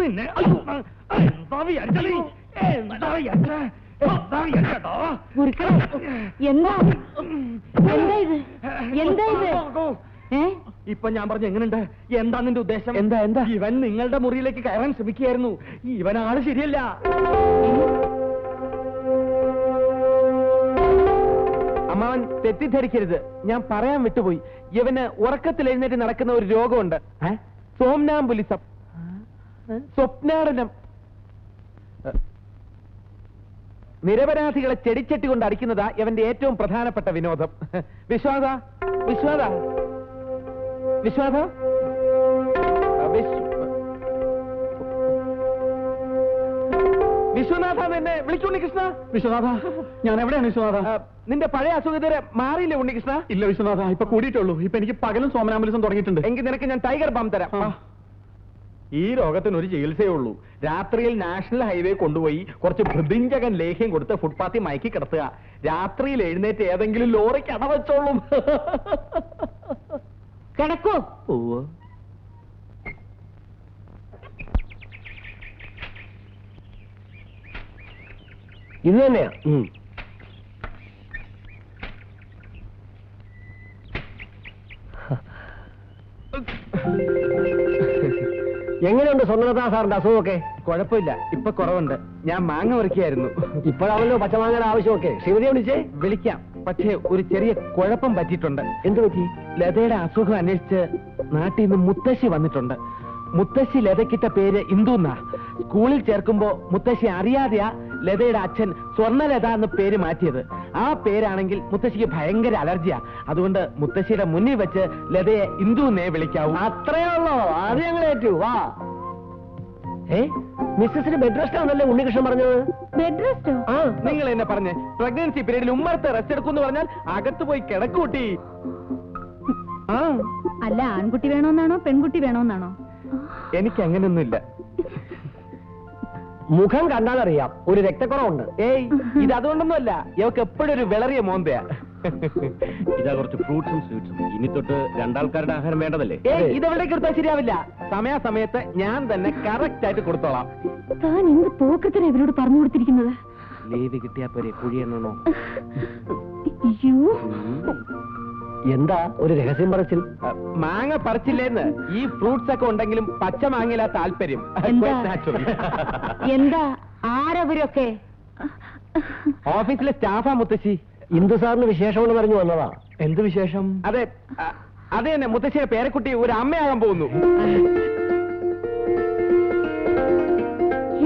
നിന്നെ. എന്താ? എന്താ വിചാരിച്ചേ എന്താ ഗുരുക്കളെ എന്താ? എന്താ ഇത്? എന്താ ഇത്? ഇപ്പൊ ഞാൻ പറഞ്ഞു എങ്ങനെയുണ്ട് എന്താ നിന്റെ ഉദ്ദേശം? എന്താ എന്താ? ഇവൻ നിങ്ങളുടെ മുറിയിലേക്ക് കയറാൻ ശ്രമിക്കുകയായിരുന്നു. ഇവൻ ആൾ ശരിയല്ല. അമ്മാവൻ തെറ്റിദ്ധരിക്കരുത്. ഞാൻ പറയാൻ വിട്ടുപോയി. ഇവന് ഉറക്കത്തിൽ എഴുന്നേറ്റ് നടക്കുന്ന ഒരു രോഗമുണ്ട്. സോംനാംബുലിസം. സ്വപ്നാടനം. നിരപരാധികളെ ചെടിച്ചട്ടി കൊണ്ട് അടിക്കുന്നതാ ഇവന്റെ ഏറ്റവും പ്രധാനപ്പെട്ട വിനോദം. വിശ്വാസ? വിശ്വാസ? വിശ്വാസ? വിശ്വ- വിശ്വനാഥ എന്നെ വിളിച്ചു ഉണ്ണികൃഷ്ണ വിശ്വനാഥ ഞാൻ എവിടെയാണ് വിശ്വനാഥ? നിന്റെ പഴയ അസുഖിതരെ മാറിയില്ലേ ഉണ്ണികൃഷ്ണ ഇല്ല വിശ്വനാഥ ഇപ്പൊ കൂടിയിട്ടുള്ളൂ ഇപ്പൊ എനിക്ക് പകലും സോമനാമ്പലിസം തുടങ്ങിയിട്ടുണ്ട്. എങ്കിൽ നിനക്ക് ഞാൻ ടൈഗർ ബാം തരാം. ഈ രോഗത്തിന് ഒരു ചികിത്സയേ ഉള്ളൂ. രാത്രിയിൽ നാഷണൽ ഹൈവേ കൊണ്ടുപോയി കുറച്ച് ഭൃതിഞ്ചകൻ ലേഹ്യം കൊടുത്ത് ഫുട്പാത്തി മയക്കി കിടത്തുക. രാത്രിയിൽ എഴുന്നേറ്റ് ഏതെങ്കിലും ലോറിക്ക് അടവച്ചോളും. കിടക്കൂ. ഇത് തന്നെയാ. എങ്ങനെയുണ്ട് സ്വർണദാ സാറിന്റെ അസുഖമൊക്കെ? കുഴപ്പമില്ല. ഇപ്പൊ കുറവുണ്ട്. ഞാൻ മാങ്ങ പറിക്കായിരുന്നു ഇപ്പോഴാണല്ലോ പച്ചമാങ്ങയുടെ ആവശ്യമൊക്കെ. ശിവതിയെ വിളിച്ചേ? വിളിക്കാം. പക്ഷേ ഒരു ചെറിയ കുഴപ്പം പറ്റിയിട്ടുണ്ട്. എന്ത് പറ്റി? ലതയുടെ അസുഖം അന്വേഷിച്ച് നാട്ടിൽ നിന്ന് മുത്തശ്ശി വന്നിട്ടുണ്ട്. മുത്തശ്ശി ലതയ്ക്കിട്ട പേര് ഇന്ദുന്നാ. സ്കൂളിൽ ചേർക്കുമ്പോ മുത്തശ്ശി അറിയാതെയാ ലതയുടെ അച്ഛൻ സ്വർണലത എന്ന് പേര് മാറ്റിയത്. ആ പേരാണെങ്കിൽ മുത്തശ്ശിക്ക് ഭയങ്കര അലർജിയാ. അതുകൊണ്ട് മുത്തശ്ശിയുടെ മുന്നിൽ വെച്ച് ലതയെ ഇന്ദു എന്നേ വിളിക്കാവൂ. അത്രേ ഉള്ളോ. അത് ഞങ്ങൾ ഏറ്റു. വാ. ഏ? മിസ്സസിന് ബെഡ് റെസ്റ്റ് ആണല്ലേ ഉണ്ണികൃഷ്ണൻ പറഞ്ഞത്. ബെഡ് റെസ്റ്റോ? ആ നിങ്ങൾ എന്നെ പറഞ്ഞ് പ്രഗ്നൻസി പീരീഡിൽ ഉമ്മർത്ത് റെസ്റ്റ് എടുക്കുന്നു പറഞ്ഞാൽ അകത്ത് പോയി കിടക്കൂട്ടി ആ. അല്ല ആൺകുട്ടി വേണോന്നാണോ പെൺകുട്ടി വേണോന്നാണോ? എനിക്ക് അങ്ങനെയൊന്നുമില്ല മുഖം കണ്ടാലറിയാം. ഒരു രക്തക്കുറവുണ്ട്. ഏയ് ഇത് അതുകൊണ്ടൊന്നുമല്ല. ഇവക്ക് എപ്പോഴും ഒരു വിളറിയ മോന്തയാ ഇതാ കുറച്ച് ഫ്രൂട്ട്സും സ്വീറ്റ്സും ഇനി തൊട്ട് രണ്ടാൾക്കാരുടെ ആഹാരം വേണ്ടതല്ലേ? ഏയ് ഇതെവിടെ കൊടുത്താൽ ശരിയാവില്ല. സമയാസമയത്ത് ഞാൻ തന്നെ കറക്റ്റ് ആയിട്ട് കൊടുത്തോളാം. താൻ എന്ത് പോക്കത്തിനാ ഇവരോട് പറഞ്ഞു കൊടുത്തിരിക്കുന്നത്? ലീവ് കിട്ടിയാ പോരെ കുഴിയെണ്ണോ അയ്യോ. എന്താ ഒരു രഹസ്യം പറച്ചിൽ? മാങ്ങ പറിച്ചില്ലേന്ന്. ഈ ഫ്രൂട്ട്സ് ഒക്കെ ഉണ്ടെങ്കിലും പച്ച മാങ്ങയിലാ താല്പര്യം. എന്താ? എന്താ? ആരവരൊക്കെ? ഓഫീസിലെ സ്റ്റാഫാ മുത്തശ്ശി. ഇന്ദു സാറിന് വിശേഷമെന്ന് പറഞ്ഞു വന്നതാ. എന്ത് വിശേഷം? അതെ അ, അതെ തന്നെ. മുത്തശ്ശിയുടെ പേരക്കുട്ടി ഒരു അമ്മയാകാൻ പോകുന്നു.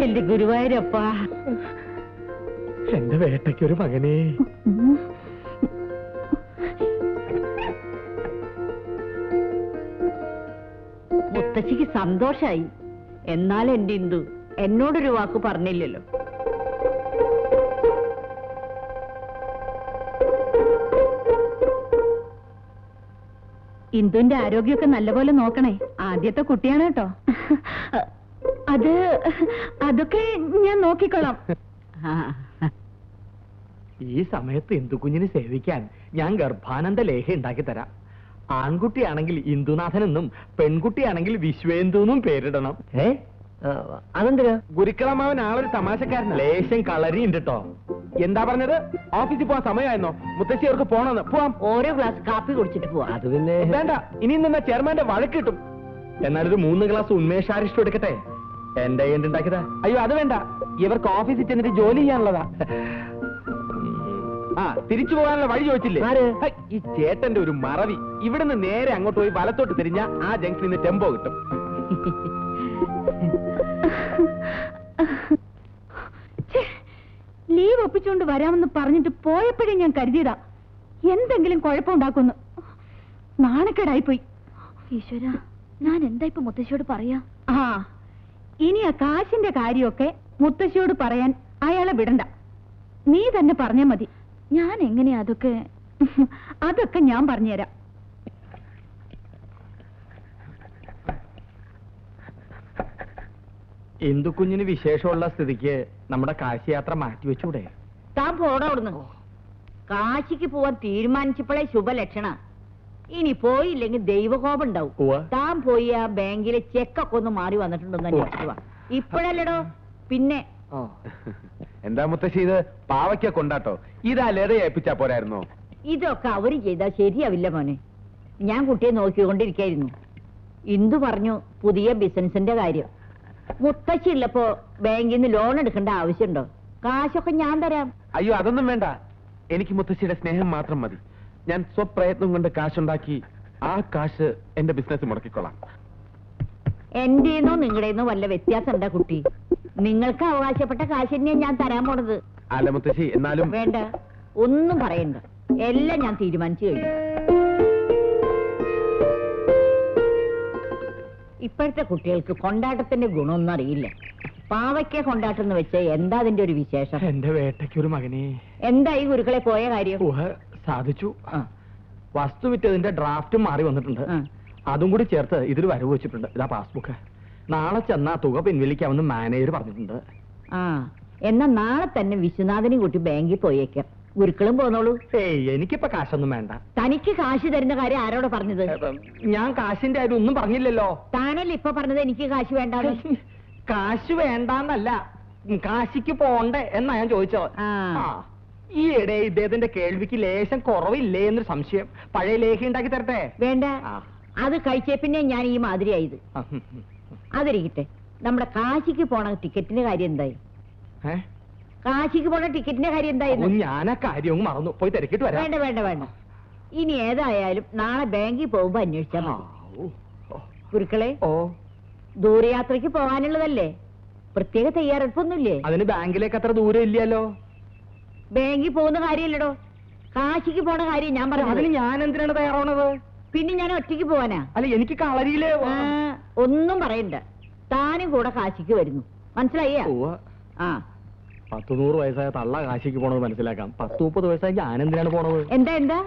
എന്റെ ഗുരുവായൂരപ്പാ. എന്റെ വേട്ടയ്ക്കൊരു മകനെ. മുത്തശ്ശിക്ക് സന്തോഷായി. എന്നാൽ എന്റെ ഇന്ദു എന്നോടൊരു വാക്ക് പറഞ്ഞില്ലല്ലോ. ഇന്ദുവിന്റെ ആരോഗ്യമൊക്കെ നല്ലപോലെ നോക്കണേ. ആദ്യത്തെ കുട്ടിയാണ് കേട്ടോ. അത് അതൊക്കെ ഞാൻ നോക്കിക്കോളാം. ഈ സമയത്ത് ഇന്ദു കുഞ്ഞിനെ സേവിക്കാൻ ഞാൻ ഗർഭാനന്ദ ലേഹ ഉണ്ടാക്കി തരാം ആൺകുട്ടിയാണെങ്കിൽ ഇന്ദുനാഥൻ എന്നും പെൺകുട്ടിയാണെങ്കിൽ വിശ്വേന്ദു എന്നും പേരിടണം. ഏ? അതെന്തിനാ? ഗുരുക്കളമാവൻ ആളൊരു തമാശക്കാരൻ ലേശം കളരിയുണ്ട് കേട്ടോ എന്താ പറഞ്ഞത്? ഓഫീസിൽ പോവാൻ സമയമായിരുന്നോ മുത്തശ്ശി അവർക്ക് പോണെന്ന്. പോവാം. ഓരോ ഗ്ലാസ് കാപ്പി കുടിച്ചിട്ട് പോവാം. അത് പിന്നെ വേണ്ട. ഇനി നിന്ന ചെയർമാന്റെ വഴക്ക് കിട്ടും. എന്നാലൊരു മൂന്ന് ഗ്ലാസ് ഉന്മേഷാരിഷ്ടം എടുക്കട്ടെ? എന്റെ കയ്യിൽ ഉണ്ടാക്കിയതാ അയ്യോ അത് വേണ്ട. ഇവർക്ക് ഓഫീസിൽ ചെന്നിട്ട് ജോലി ചെയ്യാനുള്ളതാ. ആ തിരിച്ചു പോകാനുള്ള വഴി ചോദിച്ചില്ലേ? ആര്? ഹൈ, ഈ ചേട്ടന്റെ ഒരു മറവി. ഇവിടുന്ന് നേരെ അങ്ങോട്ട് പോയി വലത്തോട്ട് തിരിഞ്ഞ ആ ജംഗ്ഷനിൽ നിന്ന് ടെമ്പോ കിട്ടും. ലീവ് ഒപ്പിച്ചുകൊണ്ട് വരാമെന്ന് പറഞ്ഞിട്ട് പോയപ്പോഴേ ഞാൻ കരുതിയതാ. എന്തെങ്കിലും കുഴപ്പമുണ്ടാക്കുന്നു നാണക്കേടായി പോയി ഈശ്വര ഞാൻ എന്താ ഇപ്പൊ മുത്തശ്ശിയോട് പറയാ? ആ ഇനി ആ കാശിന്റെ കാര്യമൊക്കെ മുത്തശ്ശിയോട് പറയാൻ അയാളെ വിടണ്ട. നീ തന്നെ പറഞ്ഞാ മതി. ഞാൻ എങ്ങനെയാ അതൊക്കെ? അതൊക്കെ ഞാൻ പറഞ്ഞുതരാം. ഇന്ദുക്കുഞ്ഞിന് വിശേഷമുള്ള സ്ഥിതിക്ക് നമ്മുടെ കാശിയാത്ര മാറ്റിവെച്ചൂടെ? താൻ പോടവിടുന്നു കാശിക്ക് പോവാൻ തീരുമാനിച്ചപ്പോഴേ ശുഭലക്ഷണ. ഇനി പോയില്ലെങ്കിൽ ദൈവകോപം ഉണ്ടാവും. താൻ പോയി ആ ബാങ്കിലെ ചെക്കൊക്കെ ഒന്ന് മാറി വന്നിട്ടുണ്ടെന്ന് ഇപ്പോഴല്ലടോ? പിന്നെ. എന്താ മുത്തശ്ശി ഇത്? പാവയ്ക്ക കൊണ്ടാട്ടോ. ഇതാ ലത ഏൽപ്പിച്ചാ പോരായിരുന്നോ. ഇതൊക്കെ അവർ ചെയ്താൽ ശരിയാവില്ല മോനെ. ഞാൻ കുട്ടിയെ നോക്കിക്കൊണ്ടിരിക്കായിരുന്നു. ഇന്ദു പറഞ്ഞു പുതിയ ബിസിനസിന്റെ കാര്യം. മുത്തശ്ശി ഉള്ളപ്പോ ബാങ്കിൽ നിന്ന് ലോൺ എടുക്കേണ്ട ആവശ്യമുണ്ടോ? കാശൊക്കെ ഞാൻ തരാം. അയ്യോ അതൊന്നും വേണ്ട. എനിക്ക് മുത്തശ്ശിയുടെ സ്നേഹം മാത്രം മതി. ഞാൻ സ്വപ്രയത്നം കൊണ്ട് കാശുണ്ടാക്കി ആ കാശ് എന്റെ ബിസിനസ് മുടക്കിക്കൊള്ളാം. എന്റേന്നോ നിങ്ങളുടെന്നോ വല്ല വ്യത്യാസം ഉണ്ടാ കുട്ടി? നിങ്ങൾക്ക് അവകാശപ്പെട്ട കാശ് തന്നെയാണ് ഞാൻ തരാൻ പോണത്. അല്ല മുത്തശ്ശി എന്നാലും വേണ്ട. ഒന്നും പറയണ്ട. എല്ലാം ഞാൻ തീരുമാനിച്ചു കഴിഞ്ഞു. ഇപ്പോഴത്തെ കുട്ടികൾക്ക് കൊണ്ടാട്ടത്തിന്റെ ഗുണമൊന്നും അറിയില്ല. പാവയ്ക്ക കൊണ്ടാട്ടം എന്ന് വെച്ച് എന്താ അതിന്റെ ഒരു വിശേഷം? എന്റെ വേട്ടയ്ക്ക് ഒരു മകനെ. എന്താ ഈ ഗുരുക്കളെ പോയ കാര്യം? ഊഹ സാധിച്ചു. ആ, വസ്തു വിറ്റതിന്റെ ഡ്രാഫ്റ്റും മാറി വന്നിട്ടുണ്ട്. ആ. അതും കൂടി ചേർത്ത് ഇതിൽ വരവ് വെച്ചിട്ടുണ്ട്. ഇതാ പാസ്ബുക്ക്. നാളെ ചെന്നാ തുക പിൻവലിക്കാമെന്ന് മാനേജർ പറഞ്ഞിട്ടുണ്ട്. ആ എന്നാ നാളെ തന്നെ വിശ്വനാഥനെയും കൂട്ടി ബാങ്കിൽ പോയേക്കാം. ഗുരുക്കളും പോന്നോളൂ. ഏയ് എനിക്കിപ്പോ കാശൊന്നും വേണ്ട. തനിക്ക് കാശ് തരുന്ന കാര്യം ആരോട് പറഞ്ഞത്? ഞാൻ കാശിന്റെ കാര്യം ഒന്നും പറഞ്ഞില്ലല്ലോ. താനല്ലേ ഇപ്പൊ പറഞ്ഞത് എനിക്ക് കാശ് വേണ്ടാന്ന്? കാശ് വേണ്ടാന്നല്ല കാശിക്ക് പോണ്ടേ എന്നാ ഞാൻ ചോദിച്ചോ. ഈ ഇടെ ഇദ്ദേഹത്തിന്റെ കേൾവിക്ക് ലേശം കുറവില്ലേ എന്നൊരു സംശയം. പഴയ ലേഖി ഉണ്ടാക്കി തരട്ടെ? വേണ്ട. അത് കഴിച്ചേ പിന്നെ ഞാൻ ഈ മാതിരിയായത്. അതിരിക്കട്ടെ. നമ്മുടെ കാശിക്ക് പോണ ടിക്കറ്റിന്റെ കാര്യം എന്തായി? കാശിക്ക് പോണ ടിക്കറ്റിന്റെ കാര്യം എന്തായിരുന്നു ഞാൻ ആ കാര്യവും മറന്നു. പോയി തിരക്കിട്ട് വരാം. വേണ്ട വേണ്ട വേണ്ട. ഇനി ഏതായാലും നാളെ ബാങ്കിൽ പോകുമ്പോ അന്വേഷിച്ചാൽ മതി. ആ, ഓ, ഓ. ഗുരുക്കളെ ഓ. ദൂരയാത്രയ്ക്ക് പോകാനുള്ളതല്ലേ? പ്രത്യേക തയ്യാറെടുപ്പൊന്നുമില്ലേ? അതിന് ബാങ്കിലേക്ക് അത്ര ദൂരം ഇല്ലല്ലോ. ബാങ്കിൽ പോകുന്ന കാര്യമില്ലടോ. കാശിക്ക് പോണ കാര്യം ഞാൻ പറഞ്ഞു അതിന് ഞാൻ എന്തിനാണ് തയ്യാറാവണത്? പിന്നെ ഞാൻ ഒറ്റയ്ക്ക് പോവാനാ. അല്ല എനിക്ക് കളരിയിൽ ആ, ഒന്നും പറയണ്ട. താനും കൂടെ കാശിക്ക് വരുന്നു. മനസ്സിലായ. ആ. പത്ത് നൂറ് വയസ്സായ തള്ള കാശിക്ക് പോണത് മനസ്സിലാക്കാം. പത്ത് മുപ്പത് വയസ്സായി ആനന്ദിനാണ് പോണത്? എന്താ എന്താ?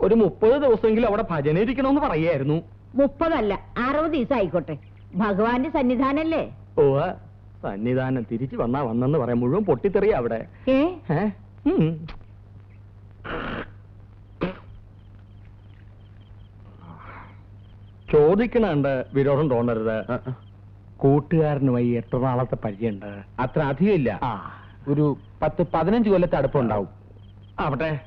ഒരു മുപ്പത് ദിവസമെങ്കിലും അവിടെ ഭജന ഇരിക്കണമെന്ന് പറയായിരുന്നു. മുപ്പതല്ല അറുപത് ദിവസം ആയിക്കോട്ടെ ഭഗവാന്റെ സന്നിധാനല്ലേ? ഓ സന്നിധാനം തിരിച്ചു വന്നാ വന്നെന്ന് പറയാം. മുഴുവൻ പൊട്ടിത്തെറിയ അവിടെ. ഏ? ഏ? ഉം. ചോദിക്കണുണ്ട് വിരോധം തോന്നരുത്. കൂട്ടുകാരനുമായി എത്ര നാളത്തെ പരിചയമുണ്ട് അത്ര അധികമില്ല ആ. ഒരു പത്ത് പതിനഞ്ച് കൊല്ലത്തെ അടുപ്പുണ്ടാവും. ആവട്ടെ.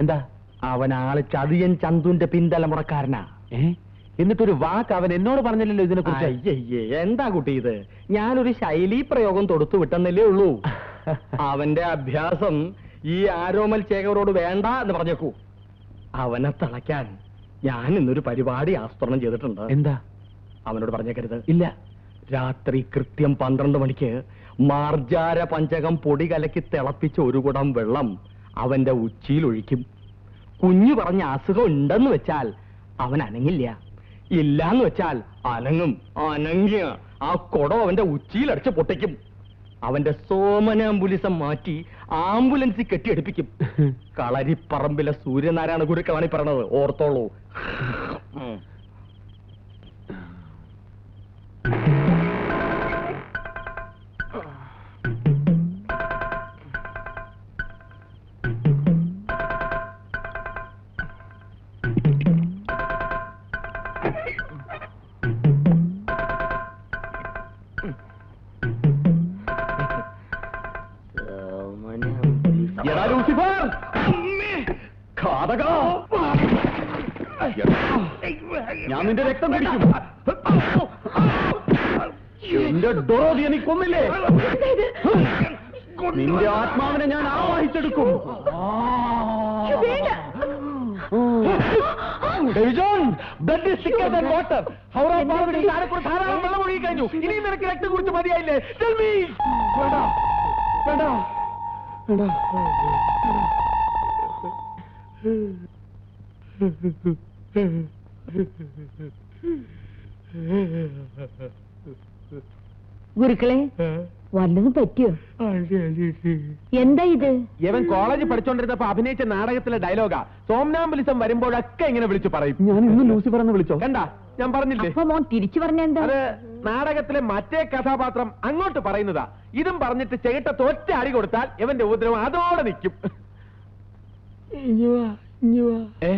എന്താ? അവൻ ആൾ ചതിയൻ ചന്തുന്റെ പിന്തലമുറക്കാരനാ. ഏ? എന്നിട്ടൊരു വാക്ക് അവൻ എന്നോട് പറഞ്ഞില്ലല്ലോ ഇതിനെ കുറിച്ച് എന്താ കുട്ടി ഇത്? ഞാനൊരു ശൈലി പ്രയോഗം തൊടുത്തു വിട്ടെന്നല്ലേ ഉള്ളൂ. അവന്റെ അഭ്യാസം ഈ ആരോമൽ ചേകവരോട് വേണ്ട എന്ന് പറഞ്ഞേക്കൂ. അവനെ തളയ്ക്കാൻ ഞാൻ ഇന്നൊരു പരിപാടി ആസ്ത്രണം ചെയ്തിട്ടുണ്ട്. എന്താ? അവനോട് പറഞ്ഞേക്കരുത്. ഇല്ല. രാത്രി കൃത്യം പന്ത്രണ്ട് മണിക്ക് മാർജാര പഞ്ചകം പൊടി കലക്കി തിളപ്പിച്ച ഒരു കുടം വെള്ളം അവന്റെ ഉച്ചിയിൽ ഒഴിക്കും. കുഞ്ഞു പറഞ്ഞ അസുഖം ഉണ്ടെന്ന് വെച്ചാൽ അവൻ അനങ്ങില്ല. ഇല്ലാന്ന് വെച്ചാൽ അനങ്ങും. അനങ്ങിയ ആ കുടം അവന്റെ ഉച്ചിയിൽ അടിച്ച് പൊട്ടിക്കും. അവന്റെ സോമന സോമനാംബുലിസം മാറ്റി ആംബുലൻസിൽ കെട്ടിയെടുപ്പിക്കും. കളരിപ്പറമ്പിലെ സൂര്യനാരായണ ഗുരുക്കളാണ് ഈ പറഞ്ഞത് ഓർത്തോളൂ. ഡേവിജോൺ, blood is thicker than water. Howrah Parvathi താരക്കുറ ധാരാളം വെള്ളം ഒഴുകി കഴിഞ്ഞു ഇനിയും നിനക്ക് രക്തം കുടിച്ച് മതിയായില്ലേ Tell me. വേണ്ട വേണ്ട വേണ്ട ഗുരുക്കളെ വല്ലതും പറ്റിയോ? എന്താ ഇത്? ഇവൻ കോളേജിൽ പഠിച്ചോണ്ടിരുന്നപ്പോ അഭിനയിച്ച നാടകത്തിലെ ഡയലോഗാ. സോംനാംബുലിസം വരുമ്പോഴൊക്കെ ഇങ്ങനെ വിളിച്ചു പറയും. ഞാൻ ഇന്ന് ലൂസിഫർ എന്ന് വിളിച്ചോ? കണ്ട ഞാൻ പറഞ്ഞില്ലേ? അപ്പൊ മോൻ തിരിച്ചു പറഞ്ഞ എന്താ? അത് നാടകത്തിലെ മറ്റേ കഥാപാത്രം അങ്ങോട്ട് പറയുന്നതാ. ഇതും പറഞ്ഞിട്ട് ചേട്ട തോറ്റ അടി കൊടുത്താൽ ഇവന്റെ ഉപദ്രവം അതോടെ നിൽക്കും. ഏ?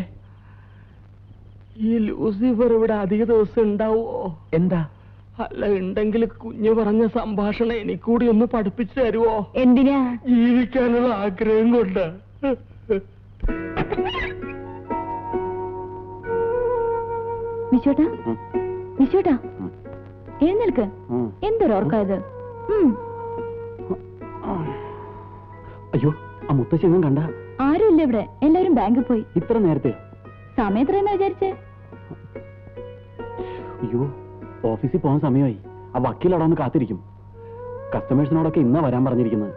ഈ ലൂസിഫർ ഇവിടെ അധിക ദിവസം ഉണ്ടാവോ എന്താ? അല്ല ഉണ്ടെങ്കിൽ കുഞ്ഞു പറഞ്ഞ സംഭാഷണം എനിക്കൂടി ഒന്ന് പഠിപ്പിച്ചു തരുവോ? എന്തിനാ? ജീവിക്കാനുള്ള ആഗ്രഹം കൊണ്ട്. വിശ്വട്ടാ വിശ്വട്ടാ എഴുന്നേൽക്ക്. എന്തൊരോർക്കായത് അയ്യോ ആ മുത്തശ്ശി ഒന്നും കണ്ട? ആരുമില്ല ഇവിടെ. എല്ലാവരും ബാങ്കിൽ പോയി. ഇത്ര നേരത്തെ. സമയത്ര വിചാരിച്ചേ? അയ്യോ ഓഫീസിൽ പോകാൻ സമയമായി. ആ വക്കീൽ അവിടെ ഒന്ന് കാത്തിരിക്കും. കസ്റ്റമേഴ്സിനോടൊക്കെ ഇന്നാ വരാൻ പറഞ്ഞിരിക്കുന്നത്.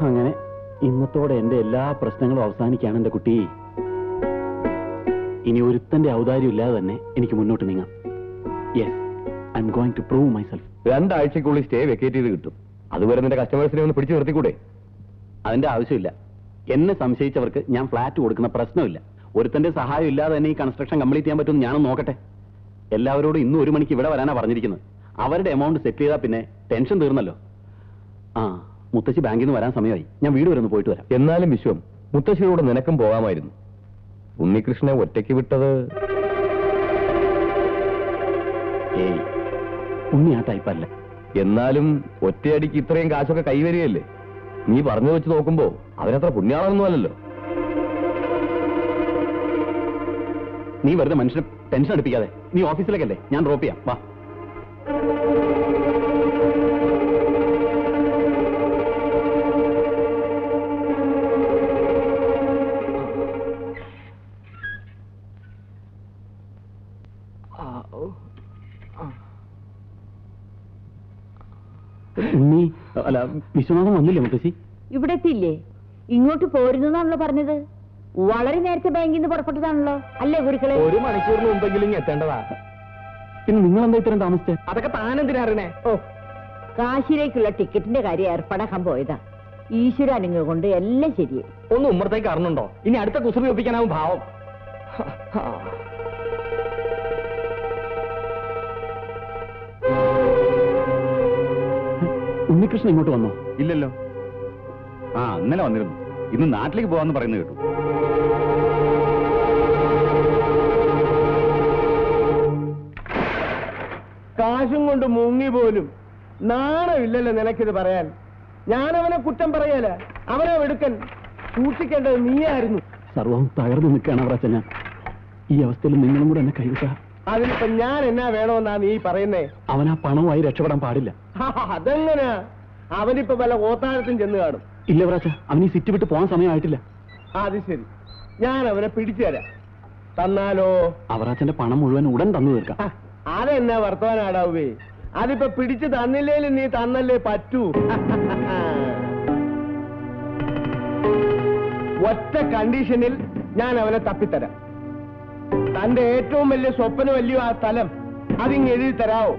അങ്ങനെ ഇന്നത്തോടെ എന്റെ എല്ലാ പ്രശ്നങ്ങളും അവസാനിക്കുകയാണ് എന്റെ കുട്ടി. ഇനി ഒരുത്തന്റെ ഔദാര്യം ഇല്ലാതെ തന്നെ എനിക്ക് മുന്നോട്ട് നീങ്ങാം. Yes I am going to prove myself രണ്ടാഴ്ചക്കുള്ളിൽ stay vacate ചെയ്ത് കിട്ടും. അതുവരെ നിന്റെ കസ്റ്റമേഴ്സിനെ ഒന്ന് പിടിച്ചു നിർത്തിക്കൂടെ? അതിന്റെ ആവശ്യമില്ല. എന്നെ സംശയിച്ചവർക്ക് ഞാൻ ഫ്ലാറ്റ് കൊടുക്കുന്ന പ്രശ്നമില്ല. ഒരുത്തന്റെ സഹായം ഇല്ലാതെ തന്നെ ഈ കൺസ്ട്രക്ഷൻ കംപ്ലീറ്റ് ചെയ്യാൻ പറ്റുമെന്ന് ഞാനും നോക്കട്ടെ. എല്ലാവരോടും ഇന്നും ഒരു മണിക്ക് ഇവിടെ വരാനാ പറഞ്ഞിരിക്കുന്നത്. അവരുടെ എമൗണ്ട് സെറ്റ് ചെയ്താൽ പിന്നെ ടെൻഷൻ തീർന്നല്ലോ. ആ മുത്തശ്ശി ബാങ്കിൽ നിന്ന് വരാൻ സമയമായി. ഞാൻ വീട് വരെ ഒന്ന് പോയിട്ട് വരാം. എന്നാലും വിശ്വം മുത്തശ്ശിയോട് നിനക്കും പോകാമായിരുന്നു. ഉണ്ണികൃഷ്ണനെ ഒറ്റയ്ക്ക് വിട്ടത് ഏയ് ഉണ്ണി ആ ടൈപ്പല്ല എന്നാലും ഒറ്റയടിക്ക് ഇത്രയും കാശൊക്കെ കൈവരികയല്ലേ? നീ പറഞ്ഞു വെച്ച് നോക്കുമ്പോ അവനത്ര പുണ്യാളൊന്നും അല്ലല്ലോ. നീ വെറുതെ മനുഷ്യനെ ടെൻഷൻ അടുപ്പിക്കാതെ. നീ ഓഫീസിലേക്കല്ലേ? ഞാൻ ഡ്രോപ്പ് ചെയ്യാം. വാ. അല്ല വിശ്വനാഥൻ വന്നില്ലേ മുത്തശ്ശി? ഇവിടെ എത്തിയില്ലേ? ഇങ്ങോട്ട് പോരുന്നതാണല്ലോ പറഞ്ഞത്. വളരെ നേരത്തെ ബാങ്കിൽ നിന്ന് പുറപ്പെട്ടതാണല്ലോ. അല്ലേ ഗുരുക്കളെ? ഒരു മണിക്കൂറിന് മുമ്പെങ്കിലും എത്തേണ്ടതാ. പിന്നെ നിങ്ങൾ എന്താ ഇത്രയും താമസിച്ചേ? അതൊക്കെ താനെന്തിനാ അറിയണേ? ഓ കാശിയിലേക്കുള്ള ടിക്കറ്റിന്റെ കാര്യം ഏർപ്പാടാക്കാൻ പോയതാ. ഈശ്വരാനുങ്ങൾ കൊണ്ട് എല്ലാം ശരിയായി. ഒന്ന് ഉമ്മറത്തേക്ക് അറിഞ്ഞുണ്ടോ ഇനി അടുത്ത കുസൃതി ഒപ്പിക്കാനാവും ഭാവം. ഉണ്ണികൃഷ്ണൻ ഇങ്ങോട്ട് വന്നോ? ഇല്ലല്ലോ. ആ ഇന്നലെ വന്നിരുന്നു. ഇന്ന് നാട്ടിലേക്ക് പോവാന്ന് പറയുന്നത് കേട്ടു. കാശും കൊണ്ട് മുങ്ങി പോലും. നാണമില്ലല്ലോ നിനക്കിത് പറയാൻ. ഞാൻ അവനെ കുറ്റം പറയല. അവനെ എടുക്കൻ. സൂക്ഷിക്കേണ്ടത് നീയായിരുന്നു. സർവം തകർന്നു നിൽക്കുകയാണ് ഞാൻ ഈ അവസ്ഥയിൽ നിങ്ങളും കൂടെ എന്നെ കൈവിട്ട. അതിനിപ്പോ ഞാൻ എന്നാ വേണമെന്നാ നീ പറയുന്നേ? അവൻ ആ പണവുമായി രക്ഷപ്പെടാൻ പാടില്ല. അതെങ്ങനെയാ അവനിപ്പോ വല്ല ഓത്താഴത്തും ചെന്ന് കാണും. ഇല്ല പ്രാച്ച അവൻ ഈ സിറ്റ് വിട്ട് പോകാൻ സമയമായിട്ടില്ല. അത് ശരി. ഞാൻ അവനെ പിടിച്ചു തരാം. തന്നാലോ? അവരാച്ചന്റെ പണം മുഴുവൻ ഉടൻ തന്നു തീർക്കാം. അതെന്നാ വർത്തമാനാടാവേ അതിപ്പോ പിടിച്ചു തന്നില്ലേ നീ തന്നല്ലേ പറ്റൂ. ഒറ്റ കണ്ടീഷനിൽ ഞാൻ അവനെ തപ്പിത്തരാം. തന്റെ ഏറ്റവും വലിയ സ്വപ്നം വലിയ ആ സ്ഥലം? അതിങ് എഴുതി തരാവോ?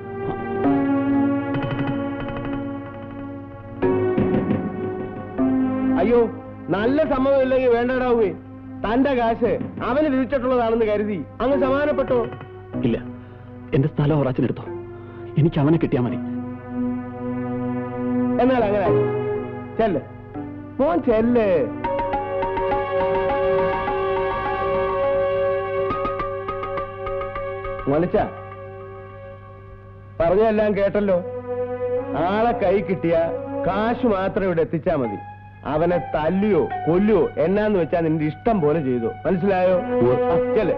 അയ്യോ നല്ല സമ്മതം ഇല്ലെങ്കിൽ വേണ്ടടാവേ തന്റെ കാശ് അവന് വിധിച്ചിട്ടുള്ളതാണെന്ന് കരുതി. അങ്ങ് സമാനപ്പെട്ടോ ഇല്ല. എന്റെ സ്ഥലം അവറാച്ചനെടുത്തോ എനിക്ക് അവനെ കിട്ടിയാൽ മതി. എന്നാൽ അങ്ങനെ ആയി. ചെല്ല്. മോൻ ചെല്ല്. മലിച്ച പറഞ്ഞെല്ലാം കേട്ടല്ലോ. ആളെ കൈ കിട്ടിയ കാശ് മാത്രം ഇവിടെ എത്തിച്ചാ മതി. അവനെ തല്ലിയോ കൊല്ലിയോ എന്നാന്ന് വെച്ചാൽ നിന്റെ ഇഷ്ടം പോലെ ചെയ്തു. മനസ്സിലായോ? ചെല്ലേ.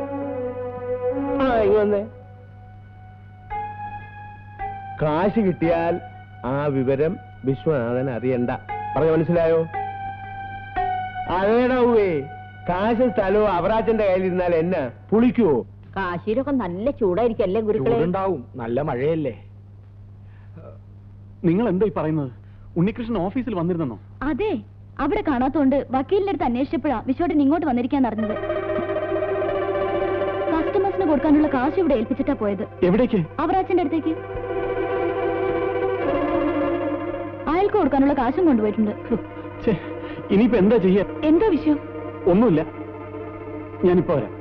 ആ ഇങ്ങനെ കാശ് കിട്ടിയാൽ ആ വിവരം വിശ്വനാഥൻ അറിയണ്ട. പറഞ്ഞ മനസ്സിലായോ? അതേടാവേ കാശ് സ്ഥലവും അവറാച്ചന്റെ കയ്യിലിരുന്നാൽ എന്നാ പുളിക്കുവോ? കാശിയിലൊക്കെ നല്ല ചൂടായിരിക്കല്ലേ ഗുരുക്കളെ? ചൂടുണ്ടാവും നല്ല മഴയല്ലേ? നിങ്ങൾ എന്താ ഈ പറയുന്നത്? ഉണ്ണികൃഷ്ണൻ ഓഫീസിൽ വന്നിരുന്നോ അതെ അവിടെ കാണാത്തോണ്ട് വക്കീലിന്റെ അടുത്ത് അന്വേഷിച്ചപ്പോഴാ വിശ്വട്ടൻ ഇങ്ങോട്ട് വന്നിരിക്കാൻ അറിഞ്ഞത്. കസ്റ്റമേഴ്സിന് കൊടുക്കാനുള്ള കാശ് ഇവിടെ ഏൽപ്പിച്ചിട്ടാ പോയത്. എവിടേക്ക്? അവറാച്ചന്റെ അടുത്തേക്ക്. അയാൾക്ക് കൊടുക്കാനുള്ള കാശും കൊണ്ടുപോയിട്ടുണ്ട്. ഛേ, ഇനിയിപ്പോ എന്താ ചെയ്യാ? എന്താ വിഷയം? ഒന്നുമില്ല. ഞാനിപ്പോ വരാം.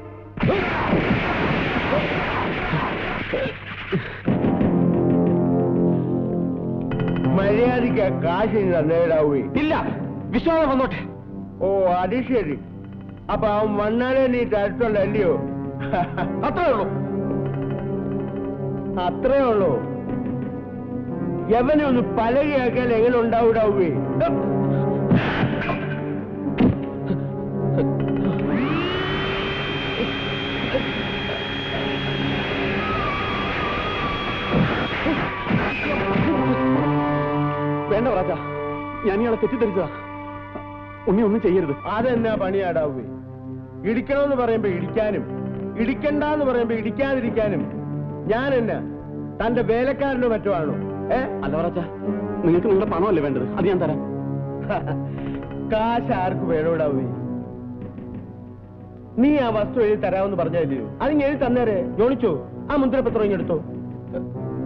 മര്യാദയ്ക്ക് കാശ് നേടാവേ ഇല്ല വിശ്വാസം വന്നോട്ടെ. ഓ അത് ശരി. അപ്പൊ അവൻ വന്നാലേ നീ തരത്തുണ്ടല്ലയോ? അത്രേ ഉള്ളൂ. അത്രേ ഉള്ളൂ. യവനെ ഒന്ന് പലകയാക്കിയാൽ എങ്ങനെ ഉണ്ടാവൂടാവേ വേണ്ട രാജ ഞാൻ ഇയാളെ തെറ്റിദ്ധരിച്ചതാ. ഉണ്ണി ഒന്നും ചെയ്യരുത്. അതെന്നാ പണിയാടാവേ? ഇടിക്കണം എന്ന് പറയുമ്പോ ഇടിക്കാനും ഇടിക്കണ്ട എന്ന് പറയുമ്പോ ഇടിക്കാതിരിക്കാനും ഞാൻ എന്നാ തന്റെ വേലക്കാരനോ മറ്റോ ആണോ? അല്ല രാജ നിങ്ങൾക്ക് നിങ്ങളുടെ പണമല്ലേ വേണ്ടത്? അത് ഞാൻ തരാം. കാശ് ആർക്ക് വേണോടാവേ നീ ആ വസ്തു എഴുതി തരാമെന്ന് പറഞ്ഞല്ലോ അതിങ്ങ് എഴുതി തന്നേരെ. ജോണിച്ചോ ആ മുദ്രപത്രം ഇങ്ങെടുത്തോ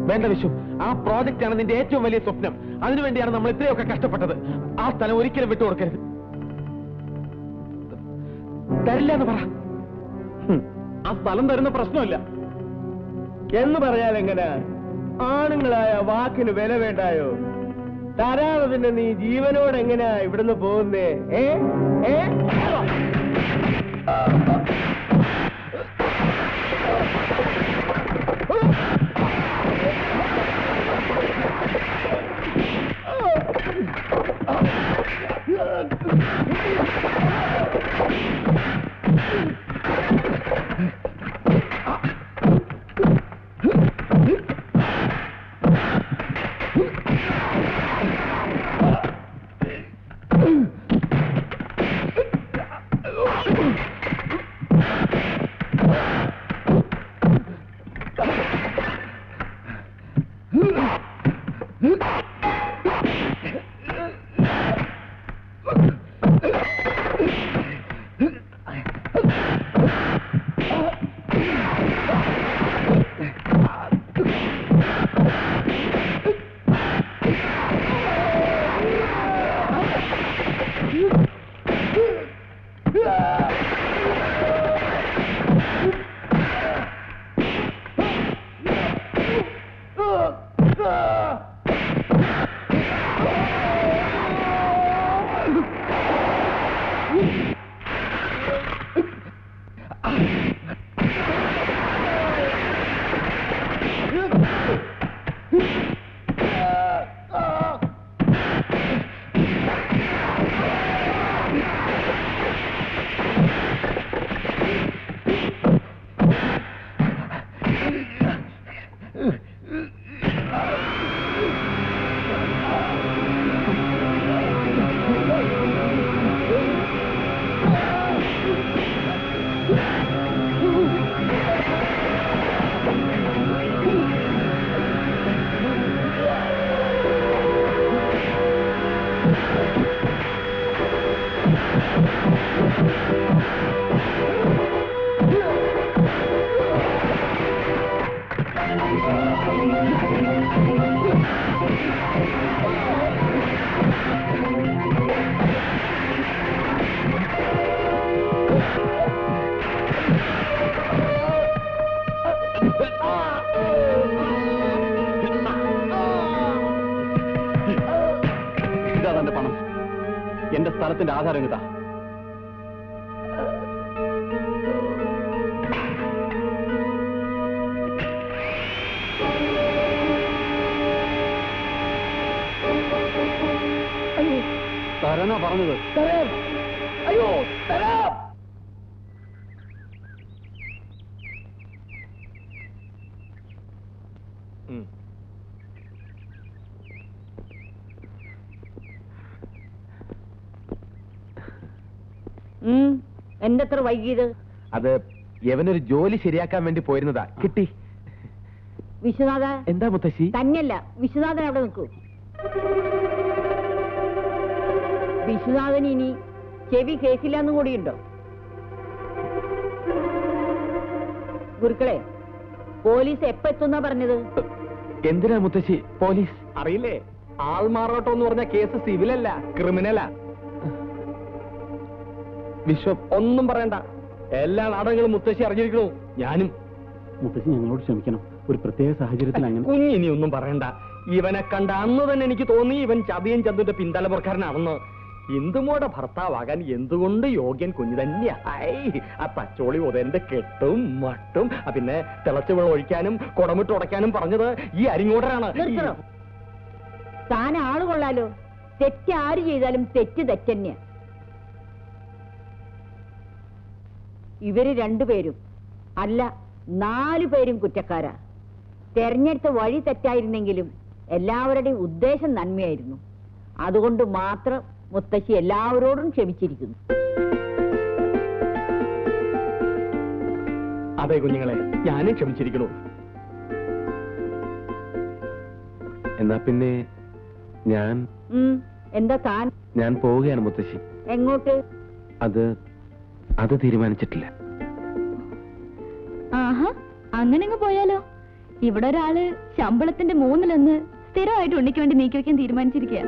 വേണ്ട വിശു ആ പ്രോജക്റ്റ് ആണ് നിന്റെ ഏറ്റവും വലിയ സ്വപ്നം. അതിനുവേണ്ടിയാണ് നമ്മൾ ഇത്രയൊക്കെ കഷ്ടപ്പെട്ടത്. ആ സ്ഥലം ഒരിക്കലും വിട്ടുകൊടുക്കരുത് തരില്ല എന്ന് പറ. ആ സ്ഥലം തരുന്ന പ്രശ്നമില്ല. എന്ന് പറയാൽ എങ്ങനെ ആണുങ്ങളായ വാക്കിന് വില വേണ്ടായോ? തരാതെ പിന്നെ നീ ജീവനോട് എങ്ങനെയാ ഇവിടുന്ന് പോകുന്നേ? ഏ? ഏ? പറഞ്ഞത് അയ്യോ തരാം. ഉം. എന്തെത്ര വൈകിയത്? അത് എവനൊരു ജോലി ശരിയാക്കാൻ വേണ്ടി പോയിരുന്നതാ. കിട്ടി. വിശ്വനാഥ എന്താ മുത്തശ്ശി? തന്നെയല്ല വിശ്വനാഥൻ അവിടെ നിൽക്കൂ. വിശ്വനാഥൻ ഇനി ചെവി കേൾക്കില്ലെന്നും കൂടിയുണ്ടോ? ഗുരുക്കളെ പോലീസ് എപ്പ എത്തുന്നാ പറഞ്ഞത്? എന്തിനാ മുത്തശ്ശി പോലീസ്? അറിയില്ലേ ആൾമാറാട്ടം എന്ന് പറഞ്ഞ കേസ് സിവിലല്ല ക്രിമിനലാ. വിശ്വം ഒന്നും പറയണ്ട. എല്ലാ നാടകങ്ങളും മുത്തശ്ശി അറിഞ്ഞിരിക്കണു ഞാനും. മുത്തശ്ശി ഞങ്ങളോട് ക്ഷമിക്കണം. ഒരു പ്രത്യേക സാഹചര്യത്തിൽ അങ്ങനെ കുഞ്ഞിനി ഒന്നും പറയണ്ട. ഇവനെ കണ്ട അന്ന് തന്നെ എനിക്ക് തോന്നി ഇവൻ ചതിയും ചന്തുന്റെ പിന്തലപുറക്കാരനാണെന്ന് ഇന്ദുമോടെ ഭർത്താവാകാൻ എന്തുകൊണ്ട് യോഗ്യൻ കുഞ്ഞു തന്നെയാ? ഐ, ആ തച്ചോളി ഉദയന്റെ കെട്ടും മട്ടും പിന്നെ തിളച്ചു വെള്ളം ഒഴിക്കാനും കുടമിട്ട് ഉടയ്ക്കാനും പറഞ്ഞത് ഈ അരിങ്ങോടരാണ്. താൻ ആൾ കൊള്ളാലോ. തെറ്റ് ആര് ചെയ്താലും തെറ്റ് തെറ്റന്നെയാ. ഇവർ രണ്ടുപേരും അല്ല നാലു പേരും കുറ്റക്കാരാ. തെരഞ്ഞെടുത്ത വഴി തെറ്റായിരുന്നെങ്കിലും എല്ലാവരുടെയും ഉദ്ദേശം നന്മയായിരുന്നു. അതുകൊണ്ട് മാത്രം മുത്തശ്ശി എല്ലാവരോടും ക്ഷമിച്ചിരിക്കുന്നു. അതെ കുഞ്ഞുങ്ങളെ ഞാനും ക്ഷമിച്ചിരിക്കണു എന്നാ പിന്നെ ഞാൻ? എന്താ താൻ? ഞാൻ പോവുകയാണ് മുത്തശ്ശി. എങ്ങോട്ട്? അത് അത് തീരുമാനിച്ചിട്ടില്ല. ആഹാ അങ്ങനെ അങ്ങ് പോയാലോ? ഇവിടെ ഒരാൾ ശമ്പളത്തിന്റെ മൂന്നിലൊന്ന് സ്ഥിരമായിട്ട് ഉണ്ണിക്ക് വേണ്ടി നീക്കി വെക്കാൻ തീരുമാനിച്ചിരിക്കുക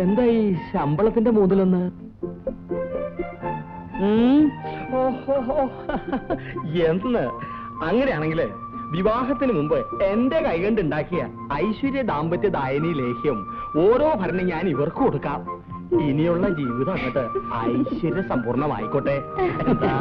എന്താ ഈ ശമ്പളത്തിന്റെ ഓഹോഹോ. എന്ന്. അങ്ങനെയാണെങ്കിൽ വിവാഹത്തിന് മുമ്പ് എന്റെ കൈകൊണ്ട് ഉണ്ടാക്കിയ ഐശ്വര്യ ദാമ്പത്യ ദായനി ലേഹ്യം ഓരോ ഭരണം ഞാൻ ഇവർക്ക് കൊടുക്കാം. ഇനിയുള്ള ജീവിതം അങ്ങോട്ട് ഐശ്വര്യ സമ്പൂർണമായിക്കോട്ടെ. എന്താ